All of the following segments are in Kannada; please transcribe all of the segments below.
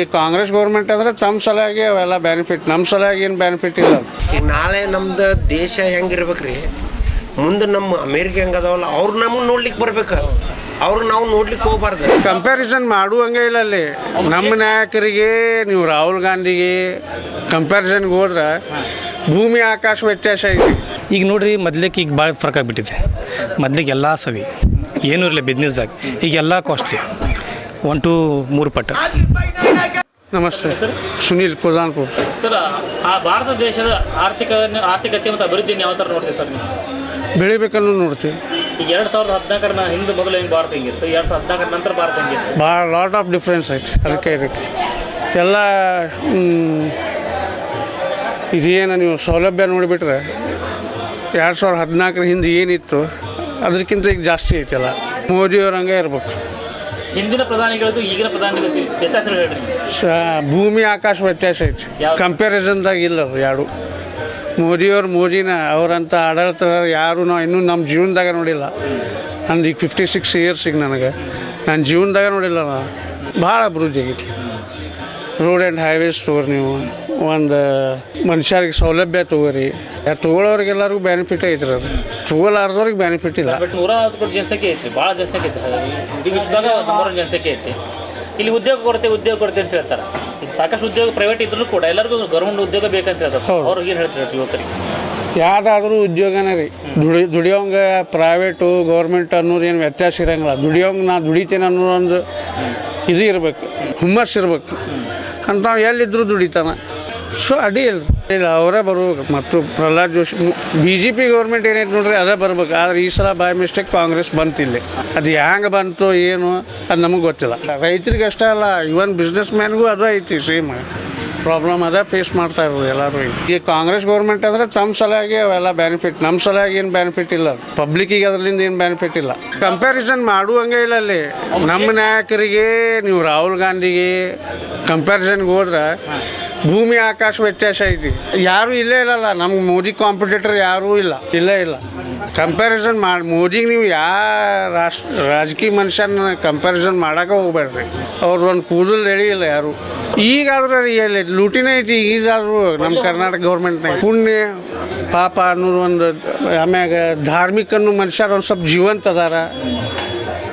ಈ ಕಾಂಗ್ರೆಸ್ ಗೌರ್ಮೆಂಟ್ ಅಂದ್ರೆ ತಮ್ಮ ಸಲುವಾಗಿ ಅವೆಲ್ಲ ಬೆನಿಫಿಟ್ ನಮ್ಮ ಸಲುವಾಗಿ ಏನು ಬೆನಿಫಿಟ್ ಇಲ್ಲ. ಈಗ ನಾಳೆ ನಮ್ದು ದೇಶ ಹೆಂಗಿರ್ಬೇಕ್ರಿ? ಮುಂದೆ ನಮ್ಮ ಅಮೇರಿಕ ಹೆಂಗೆ ಅದಾವಲ್ಲ ಅವ್ರು ನಮ್ಗೆ ನೋಡ್ಲಿಕ್ಕೆ ಬರ್ಬೇಕು. ಅವ್ರು ನಾವು ನೋಡ್ಲಿಕ್ಕೆ ಹೋಗ್ಬಾರ್ದು. ಕಂಪ್ಯಾರಿಸನ್ ಮಾಡುವಂಗೆ ಇಲ್ಲ ಅಲ್ಲಿ. ನಮ್ಮ ನಾಯಕರಿಗೆ ನೀವು ರಾಹುಲ್ ಗಾಂಧಿಗೆ ಕಂಪ್ಯಾರಿಸನ್ಗೆ ಹೋದ್ರೆ ಭೂಮಿ ಆಕಾಶ ವ್ಯತ್ಯಾಸ ಐತಿ. ಈಗ ನೋಡ್ರಿ ಮೊದ್ಲಿಕ್ಕೆ ಈಗ ಭಾಳ ಫರ್ಕ್ ಆಗಿಬಿಟ್ಟಿದೆ. ಮೊದ್ಲಿಗೆ ಎಲ್ಲ ಸವಿ. ಏನೂ ಇರಲಿ ಬಿಸ್ನೆಸ್ದಾಗ ಈಗ ಎಲ್ಲ ಕಾಸ್ಟ್ಲಿ ಒನ್ ಟು ಮೂರು ಪಟ್ಟು. ನಮಸ್ತೆ. ಸುನೀಲ್ ಕುದಾನ್ಪುರ್ ಸರ್ ಆ ಭಾರತ ದೇಶದ ಆರ್ಥಿಕ ಆರ್ಥಿಕತೆ ಮತ್ತು ಅಭಿವೃದ್ಧಿ ಯಾವ ಥರ ನೋಡ್ತೀವಿ ಸರ್ ನೀವು? ಬೆಳಿಬೇಕನ್ನು ನೋಡ್ತೀವಿ. ಈಗ ಎರಡು ಸಾವಿರದ ಹದಿನಾಲ್ಕರ ಹಿಂದೆ ಮೊದಲು ಹೆಂಗೆ ಭಾರತ ಹೆಂಗಿತ್ತು ಎರಡು ಸಾವಿರದ ಹದಿನಾಲ್ಕರ ನಂತರ ಭಾರತ ಹೆಂಗಿತ್ತು ಭಾಳ ಲಾಟ್ ಆಫ್ ಡಿಫ್ರೆನ್ಸ್ ಐತೆ ಅದಕ್ಕೆ ಇದಕ್ಕೆ. ಎಲ್ಲ ಇದೇನು ನೀವು ಸೌಲಭ್ಯ ನೋಡಿಬಿಟ್ರೆ ಎರಡು ಸಾವಿರದ ಹದಿನಾಲ್ಕರ ಹಿಂದೆ ಏನಿತ್ತು ಅದಕ್ಕಿಂತ ಈಗ ಜಾಸ್ತಿ ಐತೆಲ್ಲ. ಮೋದಿಯವ್ರು ಹಂಗೆ ಇರ್ಬೇಕು. ಹಿಂದಿನ ಪ್ರಧಾನಿಗಳಿಗೂ ಈಗಿನ ಪ್ರಧಾನಿಗಳು ವ್ಯತ್ಯಾಸಗಳು ಹೇಳ್ರಿ. ಸ ಭೂಮಿ ಆಕಾಶ ವ್ಯತ್ಯಾಸ ಐತಿ? ಕಂಪ್ಯಾರಿಸನ್ದಾಗ ಇಲ್ಲ ಅದು ಯಾರು. ಮೋದಿಯವ್ರು ಮೋದಿನ ಅವರಂಥ ಆಡಳಿತ ಯಾರು ನಾವು ಇನ್ನೂ ನಮ್ಮ ಜೀವನದಾಗ ನೋಡಿಲ್ಲ. ನಂದು ಈಗ ಫಿಫ್ಟಿ ಸಿಕ್ಸ್ ಇಯರ್ಸಿಗೆ ನನಗೆ. ನನ್ನ ಜೀವನದಾಗ ನೋಡಿಲ್ಲ ನಾನು ಭಾಳ ಅಭಿವೃದ್ಧಿ ಆಗೈತಿ. ರೋಡ್ ಆ್ಯಂಡ್ ಹೈವೇಸ್ ತೊಗೊರಿ ನೀವು. ಒಂದು ಮನುಷ್ಯರಿಗೆ ಸೌಲಭ್ಯ ತೊಗೋರಿ. ಯಾರು ತೊಗೊಳೋರಿಗೆಲ್ಲರಿಗೂ ಬೆನಿಫಿಟ್ ಐತ್ರಿ ಅದು. ತಗೊಳ್ಳಾರ್ದವ್ರಿಗೆ ಬೆನಿಫಿಟ್ ಇಲ್ಲ. ಬಟ್ ನೂರ ಹತ್ತು ಕೋಟಿ ಜನಸಂಖ್ಯೆ ಐತಿ ಭಾಳ ಜನಸಂಖ್ಯೆ ಐತಿ ಇಡೀ ವಿಶ್ವದಾಗ ನಂಬರ್ ಒನ್ ಜನಸಂಖ್ಯೆ ಐತಿ ಇಲ್ಲಿ ಉದ್ಯೋಗ ಕೊರತೆ ಉದ್ಯೋಗ ಕೊರತೆ ಅಂತ ಹೇಳ್ತಾರೆ. ಈಗ ಸಾಕಷ್ಟು ಉದ್ಯೋಗ ಪ್ರೈವೇಟ್ ಇದ್ರೂ ಕೂಡ ಎಲ್ಲರಿಗೂ ಗೌರ್ಮೆಂಟ್ ಉದ್ಯೋಗ ಬೇಕಂತ ಹೇಳ್ತಾರೆ. ಅವ್ರಿಗೆ ಏನು ಹೇಳ್ತಾರೆ ಯುವಕರಿಗೆ? ಯಾವ್ದಾದ್ರೂ ಉದ್ಯೋಗನೇ ರೀ. ದುಡಿ ದುಡಿಯೋಂಗೆ ಪ್ರೈವೇಟು ಗೌರ್ಮೆಂಟ್ ಅನ್ನೋರು ಏನು ವ್ಯತ್ಯಾಸ ಇರೋಂಗಿಲ್ಲ. ದುಡಿಯೋಂಗೆ ನಾ ದುಡಿತೇನೆ ಅನ್ನೋ ಒಂದು ಇದು ಇರಬೇಕು. ಹುಮ್ಮಸ್ ಇರ್ಬೇಕು. ಅಂಥವು ಎಲ್ಲಿದ್ದರೂ ದುಡಿತಾನ. ಸೊ ಅಡಿ ಇಲ್ಲ, ಅವರೇ ಬರ್ಬೇಕು. ಮತ್ತು Prahlad Joshi B J P government ಏನೈತೆ ನೋಡ್ರಿ, ಅದೇ ಬರ್ಬೇಕು. ಆದ್ರೆ ಈ ಸಲ ಬೈ ಮಿಸ್ಟೇಕ್ ಕಾಂಗ್ರೆಸ್ ಬಂತಿಲ್ಲ ಅದು ಹ್ಯಾಂಗೆ ಬಂತು, ಏನು, ಅದು ನಮಗೆ ಗೊತ್ತಿಲ್ಲ. ರೈತರಿಗೆ ಅಷ್ಟೇ ಅಲ್ಲ ಇವನ್ ಬಿಸ್ನೆಸ್ ಮ್ಯಾನ್ಗೂ ಅದು ಐತಿ ಸೇಮ್ ಪ್ರಾಬ್ಲಮ್ ಅದೇ ಫೇಸ್ ಮಾಡ್ತಾ ಇರೋದು ಎಲ್ಲರೂ ಈ ಕಾಂಗ್ರೆಸ್ ಗೌರ್ಮೆಂಟ್ ಅಂದ್ರೆ ತಮ್ಮ ಸಲಾಗಿ ಅವೆಲ್ಲ ಬೆನಿಫಿಟ್ ನಮ್ಮ ಸಲಾಗಿ ಏನು ಬೆನಿಫಿಟ್ ಇಲ್ಲ. ಪಬ್ಲಿಕ್ಕಿಗೆ ಅದರಿಂದ ಏನು ಬೆನಿಫಿಟ್ ಇಲ್ಲ. ಕಂಪ್ಯಾರಿಸನ್ ಮಾಡುವಂಗೆ ಇಲ್ಲ ಅಲ್ಲಿ. ನಮ್ಮ ನಾಯಕರಿಗೆ ನೀವು ರಾಹುಲ್ ಗಾಂಧಿಗೆ ಕಂಪ್ಯಾರಿಸನ್ಗೆ ಹೋದ್ರೆ ಭೂಮಿ ಆಕಾಶ ವ್ಯತ್ಯಾಸ ಐತಿ. ಯಾರು ಇಲ್ಲೇ ಇಲ್ಲಲ್ಲ. ನಮ್ಗೆ ಮೋದಿ ಕಾಂಪಿಟೇಟರ್ ಯಾರೂ ಇಲ್ಲ. ಇಲ್ಲೇ ಇಲ್ಲ. ಕಂಪ್ಯಾರಿಸನ್ ಮಾಡಿ ಮೋದಿಗೆ ನೀವು ಯಾವ ರಾಷ್ಟ್ರ ರಾಜಕೀಯ ಮನುಷ್ಯನ ಕಂಪ್ಯಾರಿಸನ್ ಮಾಡೋಕೆ ಹೋಗ್ಬೇಡ್ರಿ ಅವ್ರು ಒಂದು ಕೂದಲು ಎಳಿಯಿಲ್ಲ ಯಾರು. ಈಗಾದ್ರೆ ಎಲ್ಲಿ ಲೂಟಿನೇ ಐತಿ ಈಗಾದ್ರೂ ನಮ್ಮ ಕರ್ನಾಟಕ ಗೌರ್ಮೆಂಟ್ನಾಗ ಪುಣ್ಯ ಪಾಪ ಅನ್ನೋದು ಒಂದು ಆಮ್ಯಾಗ ಧಾರ್ಮಿಕ ಅನ್ನೋ ಮನುಷ್ಯರು ಒಂದು ಸ್ವಲ್ಪ ಜೀವಂತ ಅದಾರ.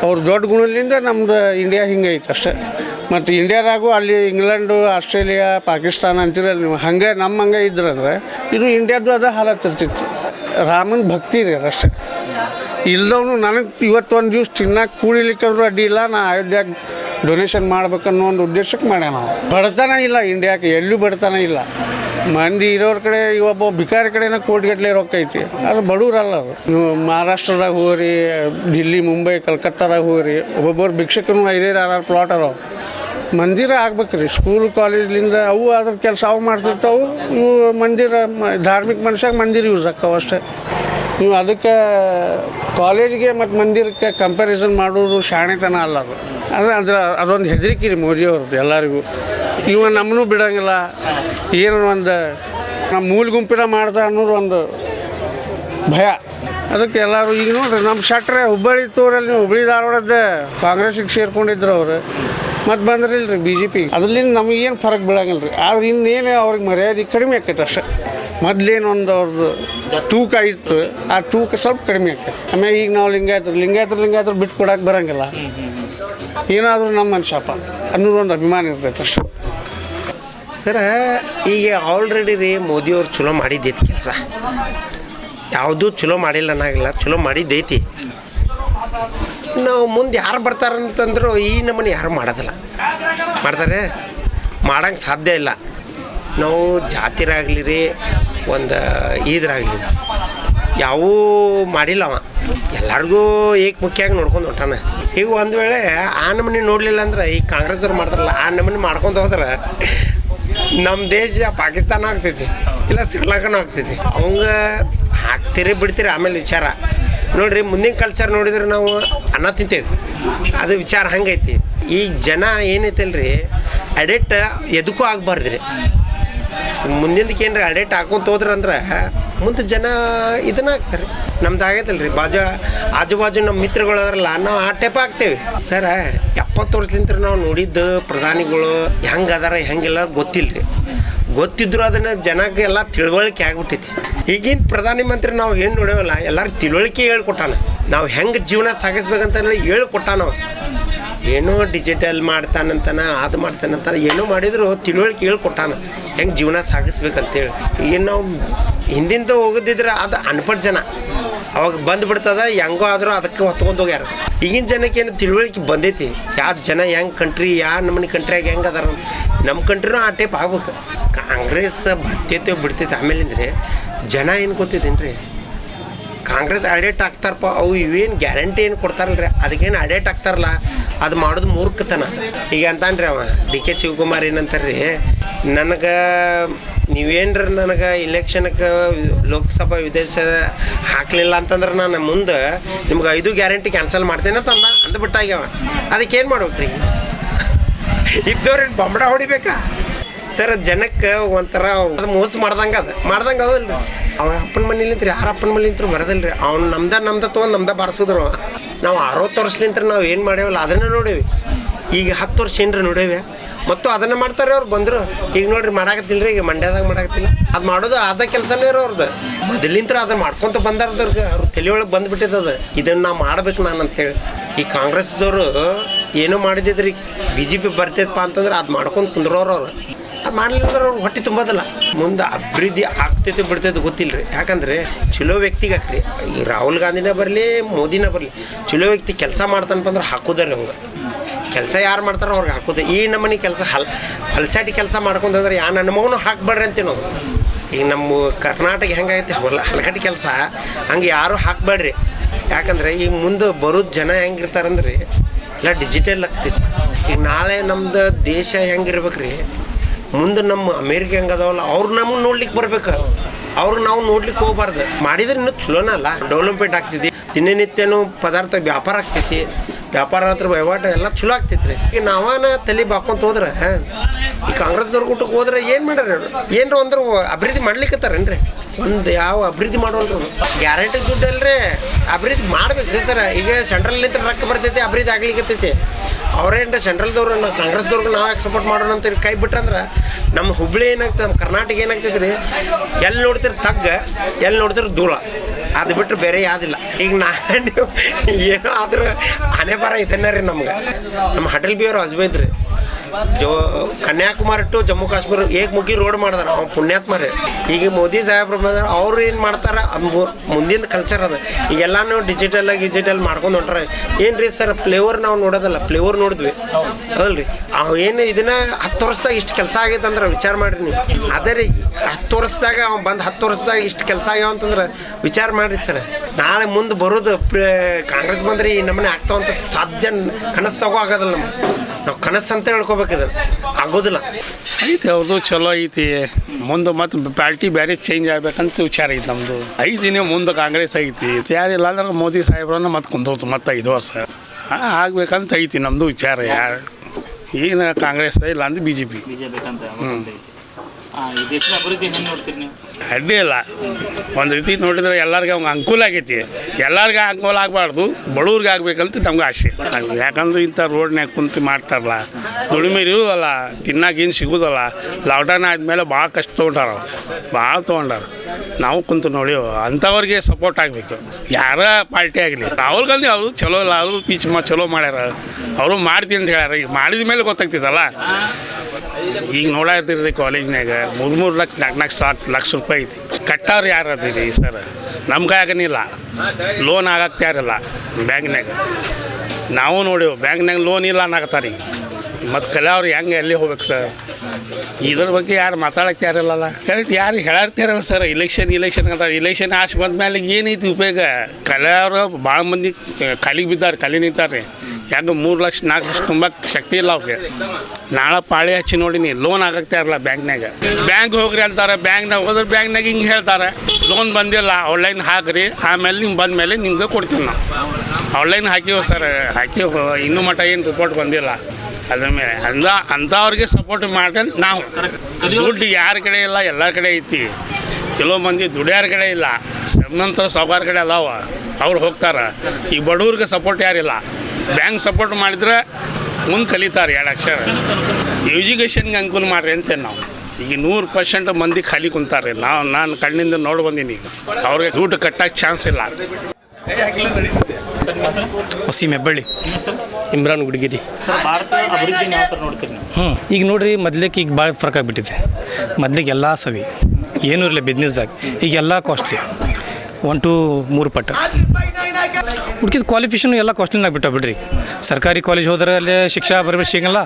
ಅವ್ರ ದೊಡ್ಡ ಗುಣದಿಂದ ನಮ್ದು ಇಂಡಿಯಾ ಹಿಂಗೈತೆ ಐತೆ ಅಷ್ಟೇ. ಮತ್ತು ಇಂಡಿಯಾದಾಗೂ ಅಲ್ಲಿ ಇಂಗ್ಲೆಂಡು, ಆಸ್ಟ್ರೇಲಿಯಾ, ಪಾಕಿಸ್ತಾನ ಅಂತಿರಲ್ಲ ನೀವು ಹಂಗೆ ನಮ್ಮ ಹಂಗೆ ಇದ್ರಂದ್ರೆ ಇದು ಇಂಡಿಯಾದ್ದು ಅದ ಹಾಲತ್ ಇರ್ತಿತ್ತು. ರಾಮನ ಭಕ್ತಿ ರೀ ಅಷ್ಟೇ. ಇಲ್ಲದವನು ನನಗೆ ಇವತ್ತು ಒಂದು ದಿವ್ಸ ತಿನ್ನಕ್ಕೆ ಕೂಡಿಲಿಕ್ಕಂದ್ರೂ ಅಡ್ಡಿ ಇಲ್ಲ, ನಾ ಅಯೋಧ್ಯಾಗ ಡೊನೇಷನ್ ಮಾಡ್ಬೇಕನ್ನೋ ಒಂದು ಉದ್ದೇಶಕ್ಕೆ ಮಾಡ್ಯಾನ ನಾವು ಬಡತನ ಇಲ್ಲ ಇಂಡಿಯಾಕ್ಕೆ, ಎಲ್ಲೂ ಬಡತನ ಇಲ್ಲ. ಮಂದಿ ಇರೋರ ಕಡೆ ಇವೊಬ್ಬ ಬಿಕಾರಿ ಕಡೆನ ಕೋಟಿಗಟ್ಟಲೆ ರೊಕ್ಕ ಐತಿ. ಅದು ಬಡವ್ರಲ್ಲ ಅವರು ನೀವು ಮಹಾರಾಷ್ಟ್ರದಾಗ ಹೋಗ್ರಿ, ದಿಲ್ಲಿ, ಮುಂಬೈ, ಕಲ್ಕತ್ತಾದಾಗ ಹೋಗ್ರಿ, ಒಬ್ಬೊಬ್ಬರು ಭಿಕ್ಷಕನು ಐದೈದು ಆರಾರು ಪ್ಲಾಟ್ ಅದಾವ. ಮಂದಿರ ಆಗ್ಬೇಕ್ರಿ. ಸ್ಕೂಲ್ ಕಾಲೇಜ್ಲಿಂದ ಅವು ಅದ್ರ ಕೆಲಸ ಅವು ಮಾಡ್ತಿರ್ತಾವು. ಇವು ಮಂದಿರ ಧಾರ್ಮಿಕ ಮನುಷ್ಯಾಗ ಮಂದಿರ ಯೂಸ್ ಆಕ್ಕಾವ ಅಷ್ಟೇ. ನೀವು ಅದಕ್ಕೆ ಕಾಲೇಜ್ಗೆ ಮತ್ತು ಮಂದಿರಕ್ಕೆ ಕಂಪ್ಯಾರಿಸನ್ ಮಾಡೋದು ಶಾಣೆತನ ಅಲ್ಲ ಅದು. ಅಂದ್ರೆ ಅದ್ರ, ಅದೊಂದು ಹೆದರಿಕೆ ರೀ ಮೋದಿಯವ್ರದ್ದು ಎಲ್ಲರಿಗೂ. ಇವ ನಮ್ಮನ್ನೂ ಬಿಡೋಂಗಿಲ್ಲ. ಏನೋ ಒಂದು ನಮ್ಮ ಮೂಲ ಗುಂಪಿನ ಮಾಡ್ತಾ ಅನ್ನೋದು ಒಂದು ಭಯ. ಅದಕ್ಕೆ ಎಲ್ಲರೂ ಈಗ ನೋಡ್ರಿ ನಮ್ಮ ಶಟ್ರೆ ಹುಬ್ಬಳ್ಳಿ ತೋರಲ್ಲಿ ನೀವು ಹುಬ್ಬಳ್ಳಿ ಧಾರವಾಡದ ಕಾಂಗ್ರೆಸ್ಸಿಗೆ ಸೇರ್ಕೊಂಡಿದ್ರು ಅವರು. ಮತ್ತು ಬಂದ್ರಿಲ್ಲ ರೀ ಬಿ ಜೆ ಪಿ ಅದ್ರಲ್ಲಿಂದ ನಮಗೇನು ಫರಕ್ ಬೀಳಂಗಿಲ್ಲ ರೀ ಆದ್ರೆ ಇನ್ನೇನು ಅವ್ರಿಗೆ ಮರ್ಯಾದೆ ಕಡಿಮೆ ಆಕೈತೆ ಅಷ್ಟೇ. ಮೊದ್ಲೇನು ಒಂದು ಅವ್ರದ್ದು ತೂಕ ಇತ್ತು, ಆ ತೂಕ ಸ್ವಲ್ಪ ಕಡಿಮೆ ಆಗ್ತದೆ ಆಮೇಲೆ ಈಗ ನಾವು ಲಿಂಗಾಯತರು ಲಿಂಗಾಯತರು ಲಿಂಗಾಯತರು ಬಿಟ್ಟು ಕೊಡಕ್ಕೆ ಬರಂಗಿಲ್ಲ. ಏನಾದರೂ ನಮ್ಮ ಮನುಷ್ಯಪ್ಪ ಅನ್ನೋದೊಂದು ಅಭಿಮಾನ ಇರ್ತೈತೆ ಅಷ್ಟು. ಸರ, ಈಗ ಆಲ್ರೆಡಿ ರೀ ಮೋದಿಯವ್ರು ಚಲೋ ಮಾಡಿದ್ದೈತಿ ಕೆಲಸ. ಯಾವುದೂ ಚಲೋ ಮಾಡಿಲ್ಲ ಅನ್ನೋಂಗಿಲ್ಲ, ಚಲೋ ಮಾಡಿದ್ದೈತಿ. ನಾವು ಮುಂದೆ ಯಾರು ಬರ್ತಾರಂತಂದ್ರು ಈ ನಮ್ಮನ್ನು ಯಾರು ಮಾಡೋದಿಲ್ಲ. ಮಾಡ್ತಾರೆ? ಮಾಡೋಂಗೆ ಸಾಧ್ಯ ಇಲ್ಲ. ನಾವು ಜಾತಿರಾಗಲಿ ರೀ, ಒಂದು ಇದ್ರಾಗಲಿ ಯಾವೂ ಮಾಡಿಲ್ಲ ಅವ. ಎಲ್ಲರಿಗೂ ಏಕ್ ಮುಖ್ಯವಾಗಿ ನೋಡ್ಕೊಂಡು ಹೊಂಟಾನ. ಈಗ ಒಂದು ವೇಳೆ ಆ ನಮೂನಿ ನೋಡಲಿಲ್ಲ ಅಂದ್ರೆ ಈ ಕಾಂಗ್ರೆಸ್ದವ್ರು ಮಾಡ್ತಾರಲ್ಲ, ಆ ನಮೂನಿ ಮಾಡ್ಕೊಂಡು ಹೋದ್ರೆ ನಮ್ಮ ದೇಶ ಪಾಕಿಸ್ತಾನ ಆಗ್ತೈತಿ, ಇಲ್ಲ ಶ್ರೀಲಂಕಾನೂ ಆಗ್ತೈತಿ. ಅವಂಗ ಹಾಕ್ತೀರಿ ಬಿಡ್ತೀರಿ ಆಮೇಲೆ ವಿಚಾರ. ನೋಡ್ರಿ, ಮುಂದಿನ ಕಲ್ಚರ್ ನೋಡಿದ್ರೆ ನಾವು ಅನ್ನ ತಿಂತೇವೆ. ಅದು ವಿಚಾರ ಹಂಗೈತಿ. ಈ ಜನ ಏನೈತಲ್ರಿ ಅಡಿಕ್ಟ್ ಎದಕ್ಕೂ ಆಗ್ಬಾರ್ದ್ರಿ. ಮುಂದಿನದಕ್ಕೆ ಏನ್ರಿ ಅಡಿಕ್ಟ್ ಹಾಕೊಂತ ಹೋದ್ರ ಅಂದ್ರೆ ಮುಂದೆ ಜನ ಇದನ್ನ ಹಾಕ್ತಾರೆ. ನಮ್ದು ಆಗೈತಲ್ಲ ರೀ ಬಾಜು, ಆಜು ಬಾಜು ನಮ್ಮ ಮಿತ್ರಗಳು ಅದರಲ್ಲ ನಾವು ಆ ಟೈಪ್ ಆಗ್ತೇವೆ. ಸರ, ಎಪ್ಪತ್ತು ವರ್ಷದಿಂದ ನಾವು ನೋಡಿದ್ದು ಪ್ರಧಾನಿಗಳು ಹೆಂಗದಾರ ಹೆಂಗಿಲ್ಲ ಗೊತ್ತಿಲ್ಲ ರೀ ಗೊತ್ತಿದ್ರು ಅದನ್ನು ಜನಕ್ಕೆಲ್ಲ ತಿಳುವಳಿಕೆ ಆಗ್ಬಿಟ್ಟೈತಿ. ಈಗಿನ ಪ್ರಧಾನಿ ಮಂತ್ರಿ ನಾವು ಏನು ನೋಡೇವಲ್ಲ, ಎಲ್ಲರಿಗೂ ತಿಳುವಳಿಕೆ ಹೇಳ್ಕೊಟ್ಟಾನ. ನಾವು ಹೆಂಗೆ ಜೀವನ ಸಾಗಿಸ್ಬೇಕಂತ ಹೇಳ್ಕೊಟ್ಟಾನ ಏನೋ ಡಿಜಿಟಲ್ ಮಾಡ್ತಾನಂತಾನ, ಅದು ಮಾಡ್ತಾನಂತಾನ, ಏನೋ ಮಾಡಿದ್ರು ತಿಳುವಳಿಕೆ ಹೇಳ್ಕೊಟ್ಟಾನ. ಹೆಂಗೆ ಜೀವನ ಸಾಗಿಸ್ಬೇಕಂತೇಳಿ. ಈಗಿನ ನಾವು ಹಿಂದಿಂದ ಹೋಗೋದಿದ್ರೆ ಅದು ಅನ್ಪಡ್ ಜನ. ಅವಾಗ ಬಂದು ಬಿಡ್ತದ, ಹೆಂಗೋ ಆದರೂ ಅದಕ್ಕೆ ಹೊತ್ಕೊಂಡು ಹೋಗ್ಯಾರ. ಈಗಿನ ಜನಕ್ಕೆ ಏನು ತಿಳುವಳಿಕೆ ಬಂದೈತಿ? ಯಾವ ಜನ ಹೆಂಗೆ ಕಂಟ್ರಿ ಯಾವ ನಮ್ಮನೆ ಕಂಟ್ರಿಯಾಗ ಹೆಂಗೆ ಅದಾರ? ನಮ್ಮ ಕಂಟ್ರಿನೂ ಆ ಟೈಪ್ ಆಗ್ಬೇಕು. ಕಾಂಗ್ರೆಸ್ ಬರ್ತೈತೆ ಬಿಡ್ತೈತೆ ಆಮೇಲಿಂದ್ರೆ ಜನ ಏನು ಗೊತ್ತಿದ್ದೀನಿ ರೀ ಕಾಂಗ್ರೆಸ್ ಅಡೇಟ್ ಆಗ್ತಾರಪ್ಪ, ಅವು ಇವೇನು ಗ್ಯಾರಂಟಿ ಏನು ಕೊಡ್ತಾರಲ್ರಿ? ಅದಕ್ಕೇನು ಅಡೇಟ್ ಆಗ್ತಾರಲ್ಲ, ಅದು ಮಾಡೋದು ಮೂರ್ಖತನ. ಈಗ ಅಂತಾನ್ರಿ ಅವ, ಡಿ ಕೆ ಶಿವಕುಮಾರ್ ಏನಂತಾರೆ ರೀ ನನಗೆ, ನೀವೇನ್ರ ನನಗೆ ಇಲೆಕ್ಷನ್ಗೆ ಲೋಕಸಭಾ ವಿದೇಶ ಹಾಕಲಿಲ್ಲ ಅಂತಂದ್ರೆ ನಾನು ಮುಂದೆ ನಿಮ್ಗೆ ಐದು ಗ್ಯಾರಂಟಿ ಕ್ಯಾನ್ಸಲ್ ಮಾಡ್ತೇನೆ ಅಂತ ಅಂದ, ಅಂದ್ಬಿಟ್ಟಾಗ್ಯಾವ. ಅದಕ್ಕೇನು ಮಾಡ್ಬೇಕ್ರಿ? ಇದ್ದವ್ರೇನು ಬೊಂಬಡ ಹೊಡಿಬೇಕಾ? ಸರ್ ಜನಕ್ಕೆ ಒಂಥರ ಅದು ಮೋಸ ಮಾಡ್ದಂಗೆ ಅದು. ಮಾಡ್ದಂಗೆ ಅದಲ್ರಿ ಅವ್ನ ಅಪ್ಪನ ಮನೇಲಿಂತ್ರ ಯಾರ ಅಪ್ಪನ ಮನೇಲಿಂತ್ರ ಬರೋದಿಲ್ರಿ. ಅವ್ನು ನಮ್ದ ನಮ್ದ ತೊಗೊಂಡು ನಮ್ದ ಬಾರಿಸಿದ್ರು ನಾವು ಅರವತ್ತು ವರ್ಷಲಿಂತ್ರ ನಾವು ಏನು ಮಾಡೇವಲ್ಲ ಅದನ್ನ ನೋಡೇವಿ. ಈಗ ಹತ್ತು ವರ್ಷ ಏನ್ರಿ ನೋಡೇವಿ. ಮತ್ತು ಅದನ್ನು ಮಾಡ್ತಾರೆ ಅವ್ರು ಬಂದರು. ಈಗ ನೋಡ್ರಿ, ಮಾಡಾಕತ್ತಿಲ್ರಿ, ಈಗ ಮಂಡ್ಯದಾಗ ಮಾಡಾಕತ್ತಿಲ್ಲ. ಅದು ಮಾಡೋದು ಅದ ಕೆಲಸನೇ ಇರೋ ಅವ್ರದ್ದು ಮೊದಲಿಂತ್ರ ಅದನ್ನ ಮಾಡ್ಕೊಂತ ಬಂದಾರ್ದವ್ರಿಗೆ ಅವ್ರ ತಲೆಯೊಳಗೆ ಬಂದ್ಬಿಟ್ಟಿದ್ದದ. ಇದನ್ನು ನಾ ಮಾಡ್ಬೇಕು ನಾನು ಅಂತೇಳಿ. ಈ ಕಾಂಗ್ರೆಸ್ದವರು ಏನೋ ಮಾಡಿದಿದ್ರಿ. ಬಿ ಜೆ ಪಿ ಬರ್ತೈತಪ್ಪ ಅಂತಂದ್ರೆ ಅದು ಮಾಡ್ಕೊಂಡು ಕುಂದ್ರೋರು ಅವ್ರು. ಅದು ಮಾಡಲಿಲ್ಲ ಅಂದ್ರೆ ಅವ್ರು ಹೊಟ್ಟೆ ತುಂಬೋದಲ್ಲ. ಮುಂದೆ ಅಭಿವೃದ್ಧಿ ಆಗ್ತೈತೆ ಬಿಡ್ತೈತೆ ಗೊತ್ತಿಲ್ಲ ರೀ ಯಾಕಂದ್ರೆ ಚಲೋ ವ್ಯಕ್ತಿಗೆ ಹಾಕ್ರಿ. ಈ ರಾಹುಲ್ ಗಾಂಧಿನೇ ಬರಲಿ, ಮೋದಿನೇ ಬರಲಿ, ಚಲೋ ವ್ಯಕ್ತಿ ಕೆಲಸ ಮಾಡ್ತಾನಪ್ಪ ಅಂದ್ರೆ ರೀ ಅವ್ರು. ಕೆಲಸ ಯಾರು ಮಾಡ್ತಾರೋ ಅವ್ರಿಗೆ ಹಾಕೋದು. ಈ ನಮ್ಮನೆ ಕೆಲಸ ಹಲ್ ಹಲಸಾಟಿ ಕೆಲಸ ಮಾಡ್ಕೊಂತಂದ್ರೆ ಯಾ ನನ್ನ ಮಗನು ಹಾಕ್ಬೇಡ್ರಿ ಅಂತೀವಿ ನಾವು. ಈಗ ನಮ್ಮ ಕರ್ನಾಟಕ ಹೆಂಗೈತೆ? ಹೊಲ ಹಲಕಟ್ಟಿ ಕೆಲಸ, ಹಂಗೆ ಯಾರು ಹಾಕ್ಬೇಡ್ರಿ. ಯಾಕಂದ್ರೆ ಈಗ ಮುಂದೆ ಬರೋ ಜನ ಹೆಂಗಿರ್ತಾರಂದ್ರೆ ಎಲ್ಲ ಡಿಜಿಟಲ್ ಆಗ್ತೈತಿ. ಈಗ ನಾಳೆ ನಮ್ದು ದೇಶ ಹೆಂಗಿರ್ಬೇಕು ರೀ ಮುಂದೆ ನಮ್ಮ ಅಮೇರಿಕ ಹೆಂಗದವಲ್ಲ, ಅವ್ರು ನಮಗೆ ನೋಡ್ಲಿಕ್ಕೆ ಬರ್ಬೇಕು. ಅವ್ರಿಗೆ ನಾವು ನೋಡ್ಲಿಕ್ಕೆ ಹೋಗ್ಬಾರ್ದು. ಮಾಡಿದ್ರೆ ಇನ್ನೂ ಚಲೋನ ಅಲ್ಲ? ಡೆವಲಪ್ಮೆಂಟ್ ಆಗ್ತೈತಿ ದಿನನಿತ್ಯನೂ ಪದಾರ್ಥ ವ್ಯಾಪಾರ ಆಗ್ತೈತಿ. ವ್ಯಾಪಾರ ಹತ್ರ ವಹಿವಾಟು ಎಲ್ಲ ಚಲೋ ಆಗ್ತೈತಿ ರೀ ಈಗ ನಾವನ ತಲೆ ಬಾಕೊಂತ ಹೋದ್ರೆ ಈ ಕಾಂಗ್ರೆಸ್ನವ್ರ ಊಟಕ್ಕೆ ಹೋದ್ರೆ ಏನು ಮಾಡ್ಯಾರ ಏನ್ರ ಅಂದ್ರೆ ಅಭಿವೃದ್ಧಿ ಮಾಡ್ಲಿಕ್ಕತ್ತಾರೇನ್ರಿ ಒಂದು ಯಾವ ಅಭಿವೃದ್ಧಿ ಮಾಡೋಲ್ರು? ಗ್ಯಾರಂಟಿ ದುಡ್ಡು ಅಲ್ರಿ ಅಭಿವೃದ್ಧಿ ಮಾಡ್ಬೇಕು ರೀ ಸರ್. ಈಗ ಸೆಂಟ್ರಲ್ನಿಂದ ರೊಕ್ಕ ಬರ್ತೈತಿ, ಅಭಿವೃದ್ಧಿ ಆಗ್ಲಿಕ್ಕತ್ತೈತಿ ಅವ್ರೇನ್ರಿ ಸೆಂಟ್ರಲ್ದವ್ರು ನಾವು ಕಾಂಗ್ರೆಸ್ದವ್ರಿಗೆ ನಾವು ಯಾಕೆ ಸಪೋರ್ಟ್ ಮಾಡೋಣ ಅಂತ ಕೈ ಬಿಟ್ಟಂದ್ರೆ ನಮ್ಮ ಹುಬ್ಳಿ ಏನಾಗ್ತದೆ ನಮ್ಮ ಕರ್ನಾಟಕ ಏನಾಗ್ತದೆ ರೀ ಎಲ್ಲಿ ನೋಡ್ತಿರ ತಗ್ಗ ಎಲ್ಲಿ ನೋಡ್ತಿರ ದೂರ ಅದು ಬಿಟ್ಟರೆ ಬೇರೆ ಯಾವುದಿಲ್ಲ. ಈಗ ನಾನು ಏನೋ ಆದರೂ ಹಣೆ ಬರ ಇದನ್ನ ರೀ ನಮ್ಗೆ. ನಮ್ಮ ಹಟಲ್ ಬಿ ಅವರು ಜೋ ಕನ್ಯಾಕುಮಾರಿ ಟು ಜಮ್ಮು ಕಾಶ್ಮೀರ ಏಕಮುಖಿ ರೋಡ್ ಮಾಡ್ದಾರ, ಅವ್ನು ಪುಣ್ಯಾತ್ಮರೇ. ಈಗ ಮೋದಿ ಸಾಹೇಬ್ರು ಬಂದ್ರೆ, ಅವ್ರು ಏನು ಮಾಡ್ತಾರ ಮುಂದಿನ ಕಲ್ಚರ್ ಅದು. ಈಗೆಲ್ಲಾನು ಡಿಜಿಟಲ್ ಡಿಜಿಟಲ್ ಮಾಡ್ಕೊಂಡು ಹೊಂಟ್ರೆ ಏನು ರೀ ಸರ್ ಫ್ಲೇವರ್ ನಾವು ನೋಡೋದಲ್ಲ ಫ್ಲೇವರ್ ನೋಡಿದ್ವಿ. ಅದಲ್ರಿ. ಅವ್ ಏನು ಇದನ್ನ ಹತ್ತು ವರ್ಷದಾಗ ಇಷ್ಟು ಕೆಲಸ ಆಗೈತೆ ಅಂದ್ರೆ ವಿಚಾರ ಮಾಡ್ರಿ ನೀವು. ಅದೇ ರೀ, ಹತ್ತು ವರ್ಷದಾಗ ಅವ್ನು ಬಂದು ಹತ್ತು ವರ್ಷದಾಗ ಇಷ್ಟು ಕೆಲಸ ಆಗ್ಯಾವ ಅಂತಂದ್ರೆ ವಿಚಾರ ಮಾಡ್ರಿ ಸರ್. ನಾಳೆ ಮುಂದೆ ಬರೋದು ಕಾಂಗ್ರೆಸ್ ಬಂದ್ರೆ ಈ ನಮ್ಮನೆ ಆಗ್ತಾವಂತ ಸಾಧ್ಯ ಕನಸು ತಗೋ ಆಗೋದಲ್ಲ ನಮ್ಗೆ. ನಾವು ಕನಸು ಅಂತ ಹೇಳ್ಕೊಬೇಕಿದೆ ಆಗೋದಿಲ್ಲ. ಐತಿ ಅವ್ರದ್ದು ಚಲೋ ಐತಿ. ಮುಂದೆ ಮತ್ತು ಪಾರ್ಟಿ ಬೇರೆ ಚೇಂಜ್ ಆಗ್ಬೇಕಂತ ವಿಚಾರ ಐತಿ ನಮ್ಮದು ದಿನ ಮುಂದೆ ಕಾಂಗ್ರೆಸ್ ಐತಿ. ಯಾರಿಲ್ಲ ಅಂದ್ರೆ ಮೋದಿ ಸಾಹೇಬ್ರನ್ನ ಮತ್ತೆ ಕುಂದೋತು ಮತ್ತೆ ಐದು ವರ್ಷ. ಹಾಂ ಆಗ್ಬೇಕಂತ ಐತಿ ನಮ್ಮದು ವಿಚಾರ ಯಾರು? ಏನು ಕಾಂಗ್ರೆಸ್ ಇಲ್ಲ ಅಂದ್ರೆ ಬಿ ಜೆ ಪಿ ಈ ಅಡ್ಡಿ ಇಲ್ಲ ಒಂದು ರೀತಿ ನೋಡಿದ್ರೆ ಎಲ್ಲರಿಗೆ ಅವ್ಗೆ ಅನುಕೂಲ ಆಗೈತಿ. ಎಲ್ಲರಿಗೆ ಅನುಕೂಲ ಆಗಬಾರ್ದು. ಬಡವ್ರಿಗೆ ಆಗ್ಬೇಕಂತ ನಮ್ಗೆ ಆಸೆ. ಯಾಕಂದ್ರೆ ಇಂಥ ರೋಡ್ನ್ಯಾಗ ಕುಂತು ಮಾಡ್ತಾರಲ್ಲ, ದುಡಿಮೆ ಇರೋದಲ್ಲ ತಿನ್ನಾಗೇನು ಸಿಗೋದಲ್ಲ ಲಾಕ್ಡೌನ್ ಆದಮೇಲೆ ಭಾಳ ಕಷ್ಟ ತೊಗೊಂಡಾರ ಭಾಳ ತೊಗೊಂಡಾರ. ನಾವು ಕುಂತು ನೋಡಿ ಅಂಥವ್ರಿಗೆ ಸಪೋರ್ಟ್ ಆಗಬೇಕು. ಯಾರ ಪಾರ್ಟಿ ಆಗಲಿ. ರಾಹುಲ್ ಗಾಂಧಿ ಅವರು ಚಲೋ ಇಲ್ಲ ಅವರು ಪೀಚ್ ಮಾ ಚಲೋ ಮಾಡ್ಯಾರ. ಅವರು ಮಾಡ್ತೀನಿ ಅಂತ ಹೇಳ್ಯಾರ. ಈಗ ಮಾಡಿದ ಮೇಲೆ ಗೊತ್ತಾಗ್ತೈತಲ್ಲ. ಈಗ ನೋಡಾತಿರಿ ರೀ ಕಾಲೇಜ್ನಾಗ ಮೂರು ಮೂರು ಲಕ್ಷ ನಾಲ್ಕು ನಾಲ್ಕು ಸಾಕು, ಲಕ್ಷ ರೂಪಾಯಿ ಐತಿ. ಕಟ್ಟಾರು ಯಾರು ಅದಿರಿ ಸರ್? ನಮ್ಗೆ ಆಗನಿಲ್ಲ. ಲೋನ್ ಆಗಕ್ಕೆ ಯಾರಿಲ್ಲ ಬ್ಯಾಂಕ್ನಾಗ ನಾವು ನೋಡೇವು ಬ್ಯಾಂಕ್ನಾಗ ಲೋನ್ ಇಲ್ಲ ಅನ್ನಕತ್ತಾರೆ. ಈಗ ಮತ್ತು ಕಲಿಯವ್ರು ಹೆಂಗೆ ಎಲ್ಲಿ ಹೋಗ್ಬೇಕು ಸರ್? ಇದ್ರ ಬಗ್ಗೆ ಯಾರು ಮಾತಾಡಕ್ಕೆ ಯಾರಿಲ್ಲಲ್ಲ ಕರೆಕ್ಟ್ ಯಾರು ಹೇಳಾರ್ತಾರಲ್ಲ ಸರ್ ಇಲೆಕ್ಷನ್ ಇಲೆಕ್ಷನ್ ಅಂತ. ಇಲೆಕ್ಷನ್ ಆಶ್ ಬಂದ ಮೇಲೆ ಏನೈತಿ ಉಪಯೋಗ? ಕಲಿಯವ್ರು ಭಾಳ ಮಂದಿ, ಕಾಲಿಗೆ ಬಿದ್ದಾರೆ, ಕಲಿ ನಿಂತಾರೆ ಯಾಕೆ ಮೂರು ಲಕ್ಷ, ನಾಲ್ಕು ಲಕ್ಷ ತುಂಬಕ್ಕೆ ಶಕ್ತಿ ಇಲ್ಲ ಅವ್ರಿಗೆ. ನಾಳೆ ಪಾಳಿ ಹಚ್ಚಿ ನೋಡಿನಿ ಲೋನ್ ಆಗಕ್ಕೆ ಇರಲ್ಲ ಬ್ಯಾಂಕ್ನಾಗ ಬ್ಯಾಂಕ್ ಹೋಗ್ರಿ ಅಂತಾರೆ ಬ್ಯಾಂಕ್ನಾಗ ಹೋದ್ರೆ ಬ್ಯಾಂಕ್ನಾಗ ಹಿಂಗೆ ಹೇಳ್ತಾರೆ. ಲೋನ್ ಬಂದಿಲ್ಲ ಆನ್ಲೈನ್ ಹಾಕ್ರಿ, ಆಮೇಲೆ ನಿಮ್ಗೆ ಬಂದ ಮೇಲೆ ನಿಮ್ಗೆ ಕೊಡ್ತೀನಿ ನಾವು. ಆನ್ಲೈನ್ ಹಾಕಿವಿ ಸರ್ ಹಾಕಿ ಇನ್ನೂ ಮಟ್ಟ ಏನು ರಿಪೋರ್ಟ್ ಬಂದಿಲ್ಲ. ಅದ್ರ ಮೇಲೆ ಅಂದ, ಅಂಥವ್ರಿಗೆ ಸಪೋರ್ಟ್ ಮಾಡ್ಕೊಂಡು ನಾವು. ದುಡ್ಡು ಯಾರ ಕಡೆ ಇಲ್ಲ ಎಲ್ಲ ಕಡೆ ಐತಿ. ಕೆಲವು ಮಂದಿ ದುಡಿಯಾರ ಕಡೆ ಇಲ್ಲ, ಶ್ರೀಮಂತರ ಸಾವುಕಾರ ಕಡೆ ಅದಾವ. ಅವ್ರು ಹೋಗ್ತಾರೆ. ಈ ಬಡವ್ರಿಗೆ ಸಪೋರ್ಟ್ ಯಾರಿಲ್ಲ. ಬ್ಯಾಂಕ್ ಸಪೋರ್ಟ್ ಮಾಡಿದ್ರೆ ಮುಂದೆ ಕಲಿತಾರೆ ಎರಡು ಅಕ್ಷರ ಎಜುಕೇಷನ್ಗೆ ಅನುಕೂಲ ಮಾಡ್ರಿ ಅಂತೇನೆ ನಾವು. ಈಗ ನೂರು ಪರ್ಸೆಂಟ್ ಮಂದಿ ಖಾಲಿ ಕುಂತಾರೆ ನಾವು ನಾನು ಕಣ್ಣಿಂದ ನೋಡಿ ಬಂದೀನಿ ಅವ್ರಿಗೆ ದುಡ್ಡು ಕಟ್ಟಕ್ಕೆ ಚಾನ್ಸ್ ಇಲ್ಲ. ವಸೀಮ್ ಹೆಬ್ಬಳ್ಳಿ ಇಮ್ರಾನ್ ಗುಡ್ಗಿರಿ. ಹ್ಞೂ ಈಗ ನೋಡ್ರಿ ಮೊದ್ಲಿಕ್ಕೆ ಈಗ ಭಾಳ ಫರ್ಕ್ ಆಗಿಬಿಟ್ಟಿದೆ. ಮೊದ್ಲಿಗೆ ಎಲ್ಲ ಸವಿ. ಏನೂ ಇರಲಿ ಬಿಸ್ನೆಸ್ದಾಗ ಈಗ ಎಲ್ಲ ಕಾಸ್ಟ್ಲಿ ಒನ್ ಟು ಮೂರು ಪಟ್ಟು. ಹುಡುಕಿದ ಕ್ವಾಲಿಫಿಕೇಷನ್ ಎಲ್ಲ ಕಾಸ್ಟ್ಲಿನ ಆಗಿಬಿಟ್ಟ ಬಿಡ್ರಿ. ಸರ್ಕಾರಿ ಕಾಲೇಜ್ ಹೋದ್ರಲ್ಲಿ ಶಿಕ್ಷಾ ಬರಬೇಕು ಸಿಗಲ್ಲ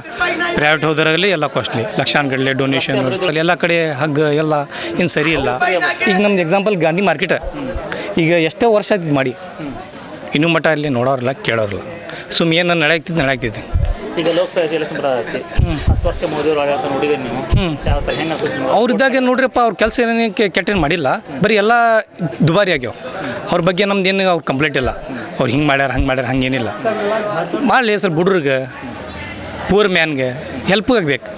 ಪ್ರೈವೇಟ್ ಹೋದ್ರಲ್ಲಿ ಎಲ್ಲ ಕಾಸ್ಟ್ಲಿ ಲಕ್ಷಾನ್ಗಡಲೆ ಡೊನೇಷನ್ ಅಲ್ಲಿ ಎಲ್ಲ ಕಡೆ ಹಗ್ಗ ಎಲ್ಲ ಏನು ಸರಿ ಇಲ್ಲ. ಈಗ ನಮ್ದು ಎಕ್ಸಾಂಪಲ್ ಗಾಂಧಿ ಮಾರ್ಕೆಟ್ ಈಗ ಎಷ್ಟೋ ವರ್ಷ ಆಯ್ತು ಮಾಡಿ. ಇನ್ನೂ ಮಟ್ಟ ಅಲ್ಲಿ ನೋಡೋರಲ್ಲ ಕೇಳೋರಿಲ್ಲ. ಸುಮ್ ಏನು ನಡೆಯಾಗ್ತಿದ್ದು ನಡೆಯಾಗ್ತಿದ್ದೆ ಈಗ ಲೋಕಸಭೆ ಎಲೆಕ್ಷನ್ ಹತ್ತು ವರ್ಷ ಮೋದಿ ಅವರು ನೀವು. ಅವ್ರಿದ್ದಾಗ ನೋಡ್ರಿಪ್ಪ ಅವ್ರ ಕೆಲಸ ಏನೇನು ಕೆಟ್ಟೇನು ಮಾಡಿಲ್ಲ. ಬರೀ ಎಲ್ಲ ದುಬಾರಿ ಆಗ್ಯಾವ. ಅವ್ರ ಬಗ್ಗೆ ನಮ್ದು ಏನು ಅವ್ರು ಕಂಪ್ಲೇಂಟ್ ಇಲ್ಲ. ಅವ್ರು ಹಿಂಗೆ ಮಾಡ್ಯಾರ, ಹಂಗೆ ಮಾಡ್ಯಾರ ಹಂಗೇನಿಲ್ಲ ಭಾಳ ಸರ್, ಬುಡ್ರಿಗೆ ಪೂರ್ ಮ್ಯಾನ್ಗೆ ಹೆಲ್ಪ್ ಆಗ್ಬೇಕು.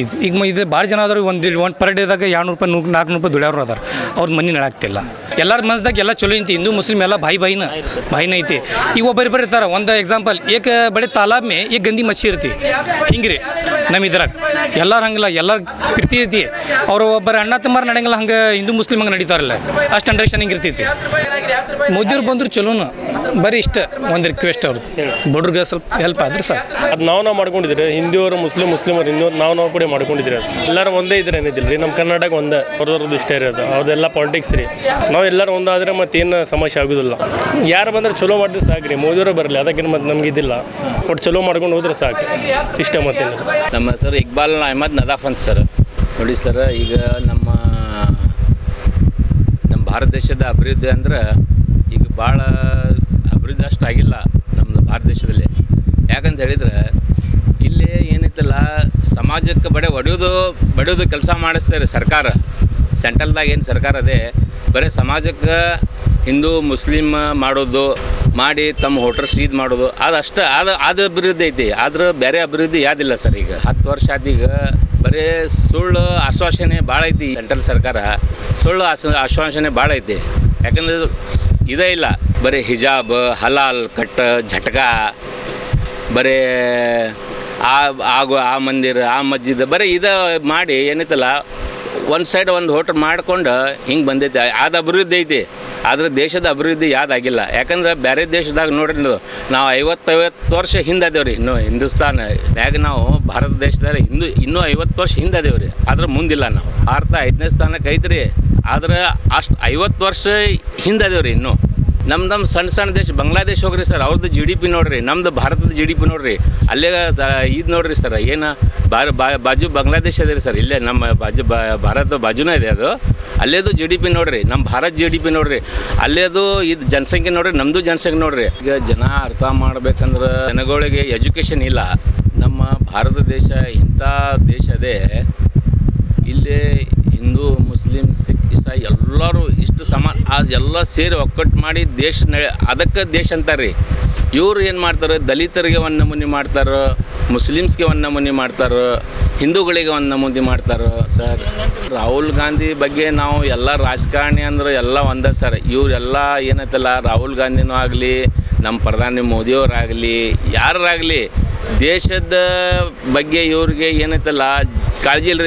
ಇದು ಈಗ ಇದು ಭಾಳ ಜನ ಆದರೂ ಒಂದು ಒಂದು ಪರ್ ಡೇದಾಗ ಎರಡು ರೂಪಾಯಿ, ನೂರು ನಾಲ್ಕು ರೂಪಾಯಿ ದುಡಿಯೋರು ಅದಾರ ಅವ್ರ ಮನೆ ನಡಾಕ್ತಿಲ್ಲ ಎಲ್ಲರ ಮನಸ್ದಾಗ ಎಲ್ಲ ಚಲೋ ಐತಿ. ಹಿಂದೂ, ಮುಸ್ಲಿಮ್ ಎಲ್ಲ ಭಾಯಿ ಬಾಯಿನ ಭಾಯಿನ ಐತಿ. ಈಗ ಒಬ್ಬರು ಇರ್ತಾರೆ. ಒಂದು ಎಕ್ಸಾಂಪಲ್ ಏಕ ಬಡೆ ತಾಲಾಬ್ ಮೇ ಏಕ್ ಗಂದಿ ಮಚ್ಚಿ ಇರ್ತಿ. ಹಿಂಗೆ ರೀ ನಮ್ಮ ಇದ್ರಾಗ. ಎಲ್ಲರೂ ಹಂಗಿಲ್ಲ, ಎಲ್ಲರ ಪ್ರೀತಿ ಐತಿ. ಅವ್ರು ಒಬ್ಬರ ಅಣ್ಣ ತಮ್ಮಾರ ನಡೆಯಂಗಿಲ್ಲ, ಹಂಗೆ ಹಿಂದೂ, ಮುಸ್ಲಿಮ್ ಹಂಗೆ ನಡೀತಾರಲ್ಲ. ಅಷ್ಟು ಅಂಡರ್ಸ್ಟ್ಯಾಂಡಿಂಗ್ ಇರ್ತೈತಿ. ಮೋದಿಯವ್ರು ಬಂದ್ರು ಚಲೋನು. ಬರೀ ಇಷ್ಟ ಒಂದು ರಿಕ್ವೆಸ್ಟ್ ಅವ್ರದ್ದು. ಬಡ್ರಿಗೆ ಸ್ವಲ್ಪ ಹೆಲ್ಪ್ ಆದ್ರೆ ಸರ್ ಅದು ನಾವು ನಾವು ಮಾಡ್ಕೊಂಡಿದ್ರೆ ಹಿಂದಿಯವರು ಮುಸ್ಲಿಂ ಮುಸ್ಲಿಮರು ಹಿಂದಿಯವರು ನಾವು ನಾವು ಕೂಡ ಮಾಡ್ಕೊಂಡಿದ್ರೆ ಅದು. ಎಲ್ಲರೂ ಒಂದೇ ಇದ್ರೆ ಏನಿದ್ದಿಲ್ಲ ರೀ ನಮ್ಮ ಕರ್ನಾಟಕ ಒಂದೇ. ಅವ್ರದ್ದು ಇಷ್ಟ ಇರೋದು. ಅವ್ರದ್ದೆಲ್ಲ ಪಾಲಿಟಿಕ್ಸ್ ರೀ. ನಾವು ಎಲ್ಲರೂ ಒಂದಾದ್ರೆ ಮತ್ತೇನು ಸಮಸ್ಯೆ ಆಗೋದಿಲ್ಲ. ಯಾರು ಬಂದ್ರೆ ಚಲೋ ಮಾಡಿದ್ರೆ ಸಾಕು ರೀ ಮೋದಿಯವರು ಬರಲಿ. ಅದಕ್ಕಿಂತ ಮತ್ತೆ ನಮ್ಗೆ ಇದಿಲ್ಲ. ಒಟ್ಟು ಚಲೋ ಮಾಡ್ಕೊಂಡು ಹೋದ್ರೆ ಸಾಕು. ಇಷ್ಟ ಮತ್ತೆ ನಮ್ಮ ಸರ್ ಇಕ್ಬಾಲ್ ಅಹಮದ್ ನದಾಫ್ ಅಂತ ಸರ್. ನೋಡಿ ಸರ್ ಈಗ ನಮ್ಮ ನಮ್ಮ ಭಾರತ ದೇಶದ ಅಭಿವೃದ್ಧಿ ಅಂದ್ರೆ ಈಗ ಭಾಳ ಅಭಿವೃದ್ಧಿ ಅಷ್ಟು ಆಗಿಲ್ಲ ನಮ್ಮ ಭಾರತ ದೇಶದಲ್ಲಿ. ಯಾಕಂತ ಹೇಳಿದ್ರೆ, ಇಲ್ಲಿ ಏನೈತಲ್ಲ ಸಮಾಜಕ್ಕೆ ಬಡೆ ಒಡೆಯೋದು ಬಡಿಯೋದು ಕೆಲಸ ಮಾಡಿಸ್ತಾರೆ ಸರ್ಕಾರ, ಸೆಂಟ್ರಲ್ದಾಗ ಏನು ಸರ್ಕಾರ ಅದೇ, ಬರೀ ಸಮಾಜಕ್ಕೆ ಹಿಂದೂ ಮುಸ್ಲಿಮ್ ಮಾಡೋದು, ಮಾಡಿ ತಮ್ಮ ಹೋಟ್ರ್ ಸೀದ್ ಮಾಡೋದು, ಅದು ಅಷ್ಟು, ಅದು ಅದು ಅಭಿವೃದ್ಧಿ ಐತಿ. ಆದ್ರೆ ಬೇರೆ ಅಭಿವೃದ್ಧಿ ಯಾವುದಿಲ್ಲ ಸರ್ ಈಗ. ಹತ್ತು ವರ್ಷ ಆದೀಗ ಬರೀ ಸುಳ್ಳು ಆಶ್ವಾಸನೆ ಭಾಳ ಐತಿ ಸೆಂಟ್ರಲ್ ಸರ್ಕಾರ. ಸುಳ್ಳು ಆಶ್ವಾಸನೆ ಭಾಳ ಐತಿ. ಯಾಕಂದ್ರೆ ಇದೇ ಇಲ್ಲ. ಬರೀ ಹಿಜಾಬ್, ಹಲಾಲ್, ಕಟ್, ಝಟ್ಕ, ಬರೀ ಆ ಆಗೋ ಆ ಮಂದಿರ, ಆ ಮಸ್ಜಿದ್, ಬರೀ ಇದು ಮಾಡಿ ಏನೈತಲ್ಲ, ಒಂದು ಸೈಡ್ ಒಂದು ಹೋಟ್ಲ್ ಮಾಡ್ಕೊಂಡು ಹಿಂಗೆ ಬಂದೈತೆ. ಅದು ಅಭಿವೃದ್ಧಿ ಐತಿ. ಆದ್ರೆ ದೇಶದ ಅಭಿವೃದ್ಧಿ ಯಾವುದಾಗಿಲ್ಲ ಯಾಕಂದ್ರೆ ಬೇರೆ ದೇಶದಾಗ ನೋಡ್ರಿ ನೀವು, ನಾವು ಐವತ್ತೈವತ್ತು ವರ್ಷ ಹಿಂದೆ ಅದೇವ್ರಿ. ಇನ್ನು ಹಿಂದೂಸ್ತಾನ, ಮ್ಯಾಗ ನಾವು ಭಾರತ ದೇಶದಲ್ಲಿ ಹಿಂದೂ, ಇನ್ನೂ ಐವತ್ತು ವರ್ಷ ಹಿಂದೆ ಅದೇವ್ರಿ. ಆದ್ರೆ ಮುಂದಿಲ್ಲ ನಾವು. ಭಾರತ ಐದನೇ ಸ್ಥಾನಕ್ಕೆ ಐತ್ರಿ. ಆದ್ರೆ ಅಷ್ಟು ಐವತ್ತು ವರ್ಷ ಹಿಂದೆ ಅದೇವ್ರಿ ಇನ್ನೂ. ನಮ್ಮ ಸಣ್ಣ ಸಣ್ಣ ದೇಶ ಬಾಂಗ್ಲಾದೇಶ ಹೋಗ್ರಿ ಸರ್ ಅವ್ರದ್ದು ಜಿ ಡಿ ಪಿ ನೋಡ್ರಿ, ನಮ್ದು ಭಾರತದ ಜಿ ಡಿ ಪಿ ನೋಡ್ರಿ. ಅಲ್ಲೇ ಇದು ನೋಡ್ರಿ ಸರ್ ಏನು ಬಾರ ಬಾಜು ಬಾಂಗ್ಲಾದೇಶ ಅದೇ ರೀ ಸರ್ ಇಲ್ಲೇ ನಮ್ಮ ಬಾಜು ಭಾರತ ಬಾಜುನೇ ಇದೆ ಅದು. ಅಲ್ಲೇದು ಜಿ ಡಿ ಪಿ ನೋಡ್ರಿ ನಮ್ಮ ಭಾರತ ಜಿ ಡಿ ಪಿ ನೋಡ್ರಿ. ಅಲ್ಲೇದು ಇದು ಜನಸಂಖ್ಯೆ ನೋಡ್ರಿ ನಮ್ಮದು ಜನಸಂಖ್ಯೆ ನೋಡ್ರಿ. ಈಗ ಜನ ಅರ್ಥ ಮಾಡ್ಬೇಕಂದ್ರೆ ಜನಗಳಿಗೆ ಎಜುಕೇಷನ್ ಇಲ್ಲ. ನಮ್ಮ ಭಾರತ ದೇಶ ಇಂಥ ದೇಶ ಅದೇ. ಇಲ್ಲಿ ಹಿಂದೂ, ಮುಸ್ಲಿಂ, ಸಿಖ್, ಇಸಾಯಿ ಎಲ್ಲರೂ ಇಷ್ಟು ಸಮಾನ ಅದು ಎಲ್ಲ ಸೇರಿ ಒಕ್ಕಟ್ಟು ಮಾಡಿ ದೇಶ ಅದಕ್ಕೆ ದೇಶ ಅಂತಾರೆ ಇವ್ರು ಏನು ಮಾಡ್ತಾರೆ? ದಲಿತರಿಗೆ ಒಂದು ನಮೂನಿ ಮಾಡ್ತಾರೆ, ಮುಸ್ಲಿಮ್ಸ್ಗೆ ಒಂದು ನಮೂನಿ ಮಾಡ್ತಾರೆ, ಹಿಂದೂಗಳಿಗೆ ಒಂದು ನಮೂನಿ ಮಾಡ್ತಾರೆ, ಸರ್. ರಾಹುಲ್ ಗಾಂಧಿ ಬಗ್ಗೆ ನಾವು ಎಲ್ಲ ರಾಜಕಾರಣಿ ಅಂದ್ರೆ ಎಲ್ಲ ಒಂದೇ ಸರ್. ಇವರೆಲ್ಲ ಏನೈತಲ್ಲ, ರಾಹುಲ್ ಗಾಂಧಿನೂ ಆಗಲಿ ನಮ್ಮ ಪ್ರಧಾನಿ ಮೋದಿಯವರಾಗಲಿ ಯಾರಾಗಲಿ ದೇಶದ ಬಗ್ಗೆ ಇವ್ರಿಗೆ ಏನೈತಲ್ಲ, ಕಾಳಜಿ ಇಲ್ರಿ.